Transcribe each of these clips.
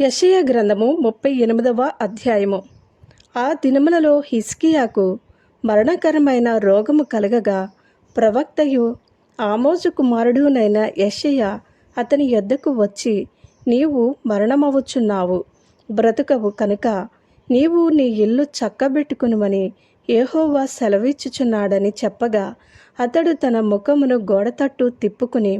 యషయ గ్రంథము ముప్పై ఎనిమిదవ అధ్యాయము. ఆ దినములలో హిస్కియాకు మరణకరమైన రోగము కలగగా ప్రవక్తయు ఆమోజు కుమారుడునైన యషయ అతని యొద్దకు వచ్చి నీవు మరణమవుచున్నావు బ్రతుకవు కనుక. నీవు నీ ఇల్లు చక్కబెట్టుకునుమని ఏహోవా సెలవిచ్చుచున్నాడని చెప్పగా అతడు తన ముఖమును గోడతట్టు తిప్పుకుని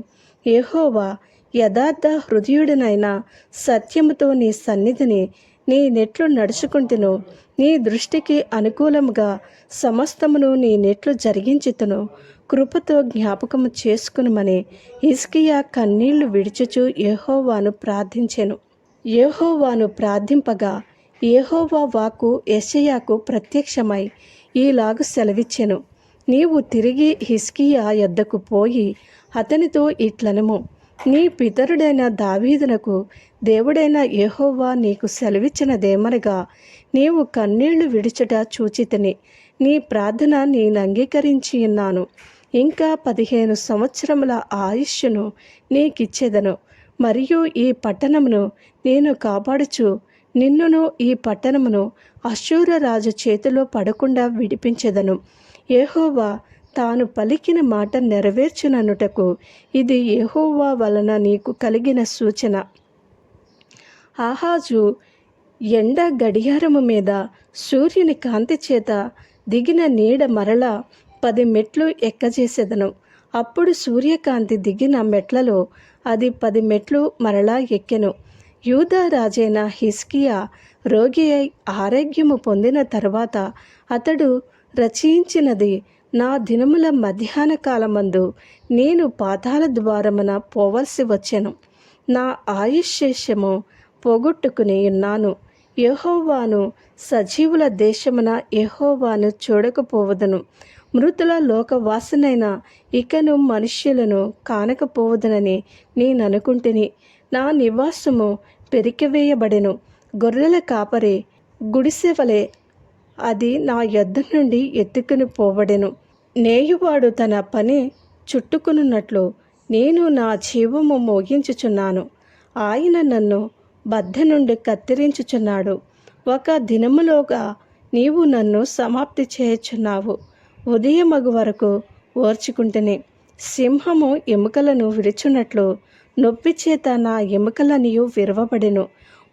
ఏహోవా యథార్థ హృదయుడినైన సత్యముతో నీ సన్నిధిని నీ నెట్లు నడుచుకుంటును. నీ దృష్టికి అనుకూలముగా సమస్తమును నీ నెట్లు జరిగించుతును. కృపతో జ్ఞాపకము చేసుకునుమని హిస్కియా కన్నీళ్ళు విడిచుచు యెహోవాను ప్రార్థించెను. యెహోవాను ప్రార్థింపగా యెహోవా వాకు యెషయాకు ప్రత్యక్షమై ఈలాగు సెలవిచ్చెను. నీవు తిరిగి హిస్కియా యొద్దకు పోయి అతనితో ఇట్లనము. నీ పితరుడైన దావీదులకు దేవుడైన యహోవా నీకు సెలవిచ్చినదేమనగా నీవు కన్నీళ్ళు విడిచట చూచితిని నీ ప్రార్థన నేను అంగీకరించి ఉన్నాను. ఇంకా పదిహేను సంవత్సరముల ఆయుష్ను నీకిచ్చేదను. మరియు ఈ పట్టణమును నేను కాపాడుచు నిన్నును ఈ పట్టణమును అశూర రాజు చేతిలో పడకుండా విడిపించెదను. ఏహోవా తాను పలికిన మాట నెరవేర్చుననుటకు ఇది యెహోవా వలన నీకు కలిగిన సూచన. ఆహాజు ఎండ గడియారము మీద సూర్యుని కాంతి చేత దిగిన నీడ మరల పది మెట్లు ఎక్కజేసేదను. అప్పుడు సూర్యకాంతి దిగిన మెట్లలో అది పది మెట్లు మరలా ఎక్కెను. యూదా రాజైన హిస్కియా రోగి అయి ఆరోగ్యము పొందిన తర్వాత అతడు రచయించినది నా దినముల మధ్యాహ్న కాలమందు నేను పాతాల ద్వారమున పోవలసి వచ్చెను. నా ఆయుష్శేషము పోగొట్టుకుని ఉన్నాను. యహోవాను సజీవుల దేశమున యహోవాను చూడకపోవదను. మృతుల లోకవాసనైన ఇకను మనుష్యులను కానకపోవదనని నేను అనుకుంటుని నా నివాసము పెరికివేయబడెను. గొర్రెల కాపరి గుడిసెవలే అది నా యొద్ద నుండి ఎత్తుకుని పోవడెను. నేయువాడు తన పని చుట్టుకునున్నట్లు నేను నా జీవము మోగించుచున్నాను. ఆయన నన్ను బద్ధ నుండి కత్తిరించుచున్నాడు. ఒక దినములోగా నీవు నన్ను సమాప్తి చేయుచున్నావు. ఉదయమగు వరకు ఓర్చుకుంటేనే సింహము ఎముకలను విడుచున్నట్లు నొప్పి చేత నా ఎముకలనియు విరవబడెను.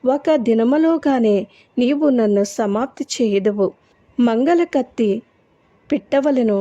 ఒక దినములోగానే నీవు నన్ను సమాప్తి చేయదువు. మంగళ కత్తి పిట్టవలెను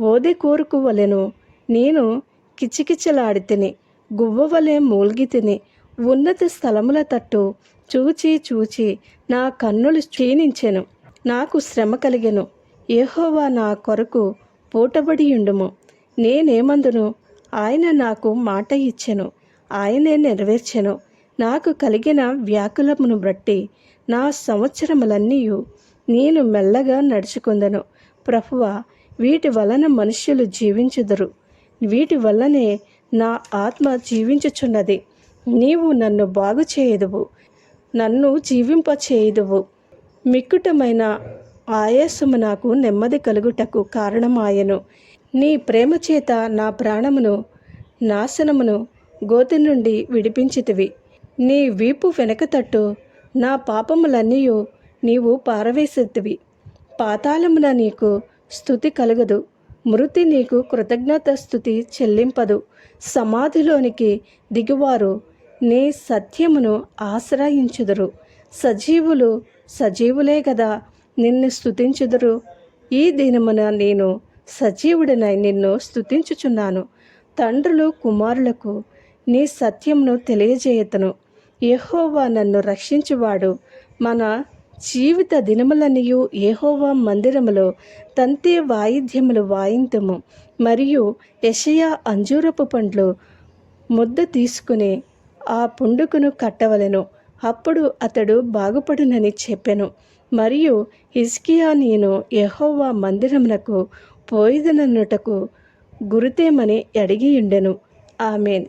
ఓదె కోరుకు వలెను నేను కిచకిచలాడితిని గువ్వవలె మూల్గితిని. ఉన్నత స్థలముల తట్టు చూచి చూచి నా కన్నులు క్షీణించెను నాకు శ్రమ కలిగెను. ఏహోవా నా కొరకు పూటబడియుండుము. నేనేమందును? ఆయన నాకు మాట ఇచ్చెను ఆయనే నెరవేర్చెను. నాకు కలిగిన వ్యాకులమును బట్టి నా సంవత్సరములన్నీ నేను మెల్లగా నడుచుకుందను. ప్రభువ వీటి వలన మనుష్యులు జీవించుదురు. వీటి వల్లనే నా ఆత్మ జీవించుచున్నది. నీవు నన్ను బాగు చేయదువు. నన్ను జీవింపచేయుదువు. మిక్కుటమైన ఆయాసము నాకు నెమ్మది కలుగుటకు కారణమాయను. నీ ప్రేమ చేత నా ప్రాణమును నాశనమును గోతి నుండి విడిపించితివి. నీ వీపు వెనకతట్టు నా పాపములన్నీయు నీవు పారవేసేద్దివి పాతాళమున నీకు స్థుతి కలగదు. మృతి నీకు కృతజ్ఞత స్థుతి చెల్లింపదు. సమాధిలోనికి దిగువారు నీ సత్యమును ఆశ్రయించుదురు. సజీవులు సజీవులే కదా నిన్ను స్థుతించుదురు ఈ దినమున నేను సజీవుడినై నిన్ను స్థుతించుచున్నాను తండ్రులు కుమారులకు నీ సత్యమును తెలియజేయతను. యహోవా నన్ను రక్షించువాడు. మన జీవిత దినములనియు ఏహోవా మందిరములో తంతి వాయిద్యములు వాయింతము. మరియు యషయా అంజూరపు పండ్లు ముద్ద తీసుకుని ఆ పుండుకును కట్టవలెను. అప్పుడు అతడు బాగుపడునని చెప్పెను. మరియు ఇస్కియా నేను యహోవా మందిరమునకు పోయిదనన్నుటకు గురుతేమని అడిగియుండెను. ఆమెన్.